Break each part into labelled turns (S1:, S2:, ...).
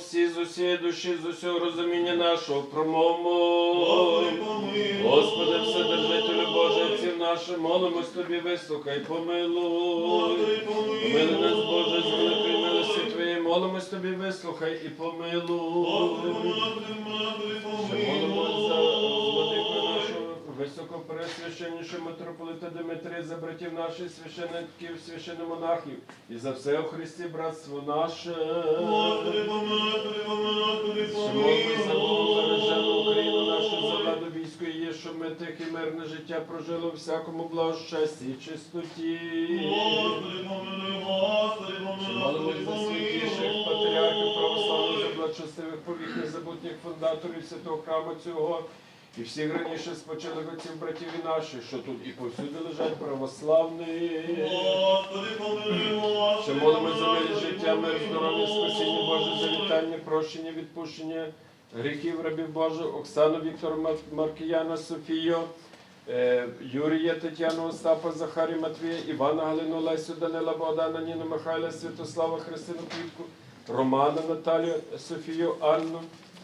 S1: всі з усієї душі, з усього розуміння нашого промовмо.
S2: Господи,
S1: Вседержителю Боже, отців наших, молимось Тобі, вислухай, помилуй.
S2: Мили
S1: Помили нас, Боже, з великої милості Твоєї, молимось Тобі, вислухай і помилуй. Високопресвященнішого митрополита Димитрія, за братів наших священиків, священномонахів і за все у Христі братство наше.
S2: Господи, помилуй, Господи, помилуй,
S1: за Богу, Україну нашу, за владу є, щоб ми тихе мирне життя прожили у всякому благощасті і чистоті.
S2: Господи, помилуй.
S1: патріархів православних, за благочестивих повік незабутніх фундаторів святого храму цього і всіх раніше спочилих отців братів і наших, що тут і повсюди лежать православні.
S2: Господи, помилуй,
S1: Що молимось за мир життя, мир, здоров'я, спасіння Боже, завітання, прощення, відпущення гріхів рабів Божих, Оксану Віктора Маркіяна, Софію, е, Юрія, Тетяну, Остапа, Захарі, Матвія, Івана, Галину, Лесю, Данила, Богдана, Ніну, Михайла, Святослава, Христину Квітку, Романа, Наталію, Софію, Анну,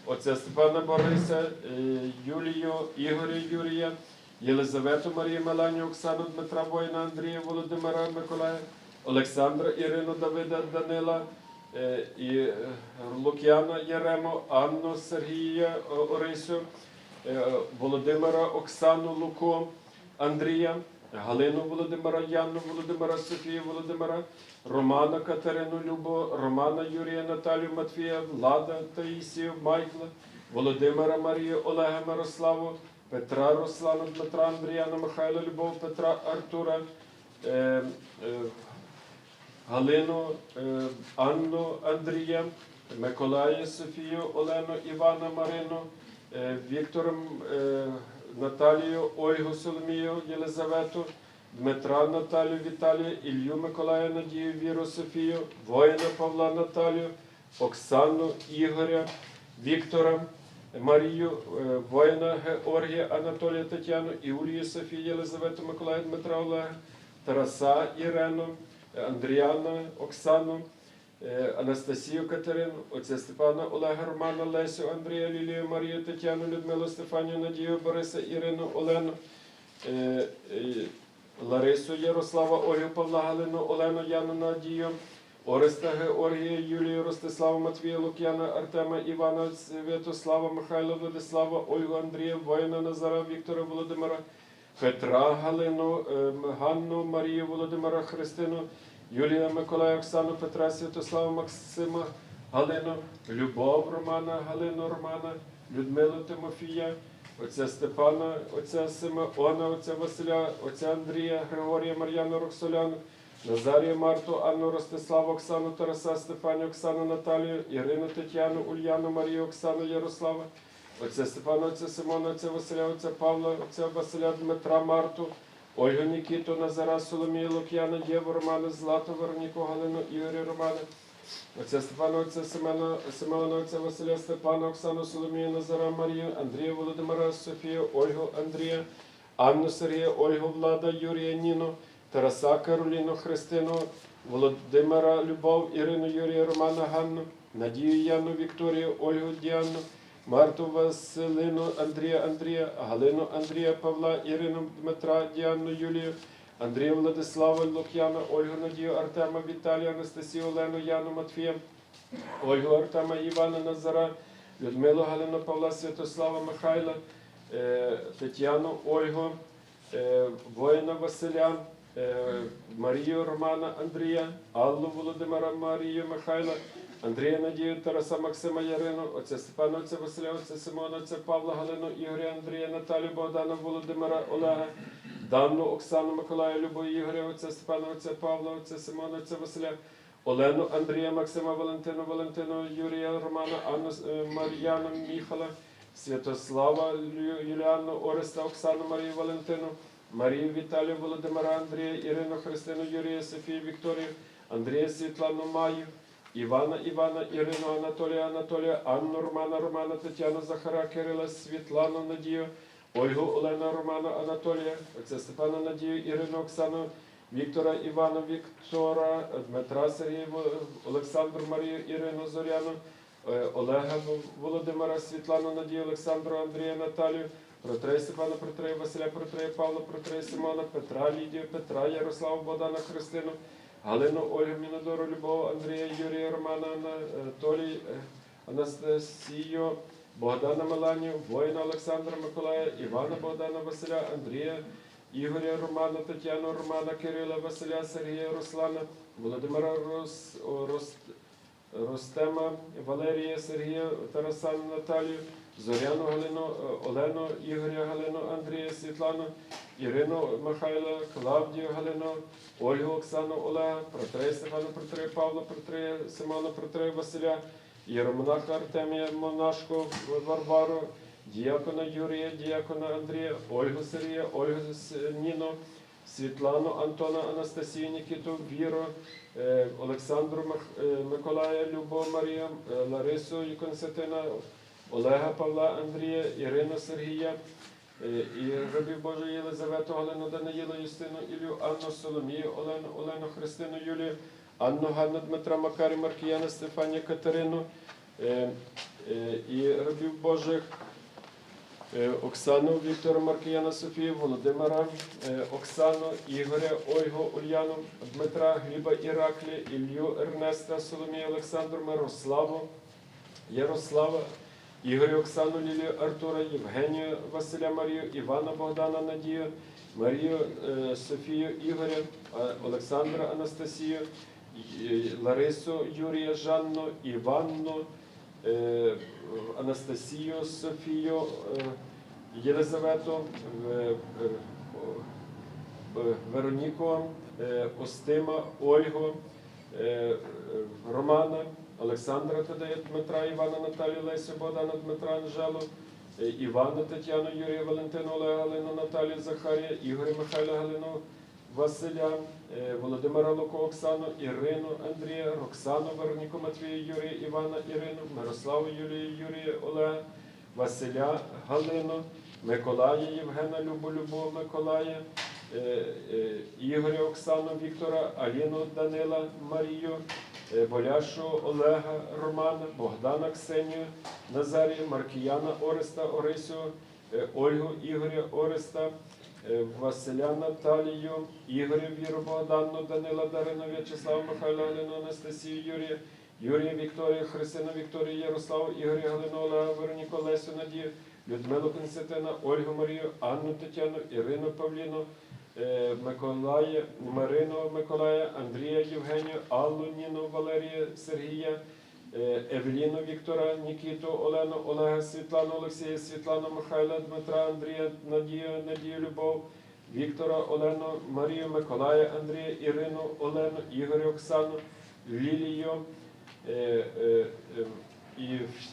S1: отця Степана Бориса, е, Юлію, Ігоря, Юрія, Єлизавету, Марію, Меланію, Оксану, Дмитра, Воїна, Андрія, Володимира, Миколая, Олександра, Ірину, Давида, Данила, е, і е, Лук'яна Ярему, Анну, Сергія, Орисю, Володимира, Оксану, Луку, Андрія, Галину Володимира, Яну Володимира, Софію Володимира, Романа Катерину Любо, Романа Юрія, Наталію Матвія, Влада Таїсію, Майкла, Володимира Марію, Олега Мирославу, Петра Руслана, Дмитра Андріяна, Михайла Любов, Петра Артура, е, е, Галину, е, Анну Андрія, Миколая Софію, Олену, Івана Марину, е, Віктором е, Наталію, Ольгу Соломію, Єлизавету, Дмитра Наталію, Віталія, Ілью Миколая, Надію, Віру Софію, воїна Павла Наталію, Оксану Ігоря, Віктора, Марію, е, воїна Георгія, Анатолія Тетяну, Іулію Софію, Єлизавету, Миколая, Дмитра Олега, Тараса Ірену, Андріана, Оксану, Анастасію Катерину, отця Степана Олега, Романа, Лесю, Андрія, Лілію, Марію, Тетяну, Людмилу, Стефанію, Надію, Бориса, Ірину, Олену, е, е, Ларису, Ярослава, Ольгу, Павла, Галину, Олену, Яну, Надію, Ореста, Георгія, Юлію, Ростислава, Матвія, Лук'яна, Артема, Івана, Святослава, Михайла, Владислава, Ольгу, Андрія, воїна, Назара, Віктора, Володимира, Петра, Галину, ем, Ганну, Марію, Володимира, Христину, Юлія, Миколая, Оксану, Петра, Святослава, Максима, Галину, Любов, Романа, Галину, Романа, Людмилу, Тимофія, отця Степана, отця Симеона, отця Василя, отця Андрія, Григорія, Мар'яну, Роксоляну, Назарія, Марту, Анну, Ростиславу, Оксану, Тараса, Стефанію, Оксану, Наталію, Ірину, Тетяну, Ульяну, Марію, Оксану, Ярослава, отця Степана, отця Симона, отця Василя, отця Павла, отця Василя, Дмитра, Марту, Ольгу Нікіту, Назара, Соломію, Лук'яна, Єву, Романа, Злату, Вероніку, Галину, Ігоря, Романа, отця Степана, отця Семена, Симеона, отця Василя, Степана, Оксану, Соломію, Назара, Марію, Андрія, Володимира, Софію, Ольгу, Андрія, Анну, Сергія, Ольгу, Влада, Юрія, Ніну, Тараса, Кароліну, Христину, Володимира, Любов, Ірину, Юрія, Романа, Ганну, Надію, Яну, Вікторію, Ольгу, Діану, Марту, Василину, Андрія, Андрія, Галину, Андрія, Павла, Ірину, Дмитра, Діану, Юлію, Андрія, Владислава, Лук'яна, Ольгу, Надію, Артема, Віталія, Анастасію, Олену, Яну, Матфія, Ольгу, Артема, Івана, Назара, Людмилу, Галину, Павла, Святослава, Михайла, е, Тетяну, Ольгу, е, воїна Василя, е, Марію Романа Андрія, Аллу Володимира Марію Михайла, Андрія Надію, Тараса Максима Ярину, отця Степана, отця Василя, отця Симона, отця Павла, Галину, Ігоря, Андрія, Наталію, Богдана, Володимира, Олега, Данну, Оксану, Миколая, Любу, Ігоря, отця Степана, отця Павла, отця Симона, отця Василя, Олену, Андрія, Максима, Валентину, Валентину, Юрія, Романа, Анну, е, Мар'яну, Міхала, Святослава, Юліану, Ореста, Оксану, Марію, Валентину, Марію, Віталію, Володимира, Андрія, Ірину, Христину, Юрія, Софію, Вікторію, Андрія, Світлану, Маю, Івана, Івана, Ірину, Анатолія, Анатолія, Анну, Романа, Романа, Тетяну, Захара, Кирила, Світлану, Надію, Ольгу, Олена, Романа, Анатолія, отця Степана, Надію, Ірину, Оксану, Віктора, Івана, Віктора, Дмитра, Сергія, Олександру, Марію, Ірину, Зоряну, е, Олега Володимира, Світлану, Надію, Олександру, Андрія, Наталію, Протрея Степана, Протрея Василя, Протрея Павла, Протрея Симона, Петра, Лідію, Петра, Ярослава, Богдана, Христину, Галину, Ольгу, Мінодору, Любов, Андрія, Юрія, Романа, Анатолій, е, Анастасію, Богдана Меланію, воїна Олександра Миколая, Івана Богдана Василя, Андрія, Ігоря Романа, Тетяну Романа, Кирила Василя, Сергія Руслана, Володимира Рос, Рос, Ростема, Валерія, Сергія, Тарасану, Наталію, Зоряну Галину, е, Олену, Ігоря Галину, Андрія, Світлану, Ірину Михайла, Клавдію Галину, Ольгу Оксану Олега, Протрея Стефана, Протрея Павла, Протрея Симона, Протрея Василя, Єромонаха Артемія, Монашку Варвару, діякона Юрія, діякона Андрія, Ольгу Сергія, Ольгу Ніну, Світлану, Антона, Анастасію, Нікіту, Віру, е, Олександру е, Миколая, Любов Марію, е, Ларису Константина, Олега Павла, Андрія, Ірину Сергія, і рабів Божої Єлизавету, Галину Даниїла, Юстину, Ілю, Анну, Соломію, Олену, Олену, Христину, Юлію, Анну, Ганну, Дмитра, Макарі, Маркіяна, Стефанію, Катерину, е, е, і рабів Божих, е, Оксану, Віктора, Маркіяна, Софію, Володимира, е, Оксану, Ігоря, Ольгу, Ульяну, Дмитра, Гліба, Іраклі, Ілью, Ернеста, Соломію, Олександру, Мирославу, Ярослава, Ігоря, Оксану, Лілію, Артура, Євгенію, Василя Марію, Івана, Богдана, Надію, Марію, е, Софію, Ігоря, е, Олександра, Анастасію, Ларису, Юрія, Жанну, Іванну, е, Анастасію, Софію, е, Єлизавету, е, е, е, Вероніку, е, Остима, Ольгу, е, е, Романа, Олександра Тадея, Дмитра, Івана, Наталію, Лесю, Богдана, Дмитра, Анжелу, е, Івана, Тетяну, Юрія, Валентину, Олега, Галину, Наталію, Захарія, Ігоря, Михайла, Галину, Василя, е, Володимира Луко, Оксану, Ірину, Андрія, Роксану, Вероніку, Матвію, Юрія, Івана, Ірину, Мирославу, Юлію, Юрія, Олега, Василя, Галину, Миколая, Євгена, Любу, Любов, Миколая, е, Ігоря, Оксану, Віктора, Аліну, Данила, Марію, Боляшу, Олега, Романа, Богдана, Ксенію, Назарія, Маркіяна, Ореста, Орисю, е, Ольгу, Ігоря, Ореста, е, Василя Наталію, Ігоря Віру Богдану, Данила Дарину, В'ячеслава Михайла Галину, Анастасію Юрія, Юрія Вікторію, Христину Вікторію, Ярославу, Ігоря Галину, Олега, Вероніку, Лесю Надію, Людмилу Константина, Ольгу Марію, Анну Тетяну, Ірину Павліну, е, Миколая, Марину Миколая, Андрія Євгенію, Аллу Ніну, Валерія Сергія, е, Евеліну Віктора, Нікіту, Олену, Олега, Світлану, Олексія, Світлану, Михайла, Дмитра, Андрія, Надію, Надію, Любов, Віктора, Олену, Марію, Миколая, Андрія, Ірину, Олену, Ігоря, Оксану, Лілію е, е, е, і вс-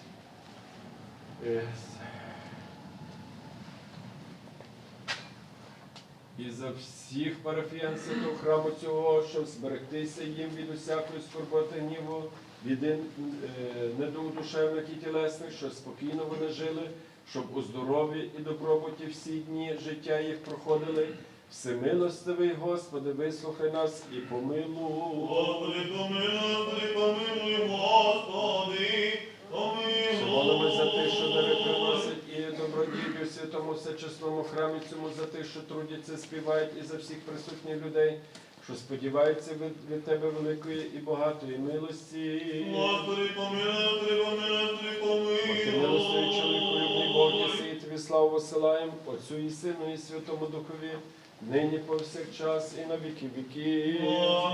S1: е, і за всіх парафіян святого храму цього, щоб зберегтися їм від усякої скорботи гніву, від е, недуг душевних і тілесних, щоб спокійно вони жили, щоб у здоров'ї і добробуті всі дні життя їх проходили. Всемилостивий Господи, вислухай нас і помилуй.
S2: Господи, помилуй, Господи, помилуй, Господи, помилуй.
S1: Святому всечесному храмі цьому, за тих, що трудяться, співають, і за всіх присутніх людей, що сподіваються від, від тебе великої і багатої милості.
S2: Господи, помилуй, Господи, помилуй,
S1: Ти милостивий чоловіку, любний Бог,
S2: помилуй.
S1: і тобі славу посилаєм, Отцю і Сину, і Святому Духові, нині повсякчас і на віки віки.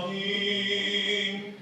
S2: Амінь.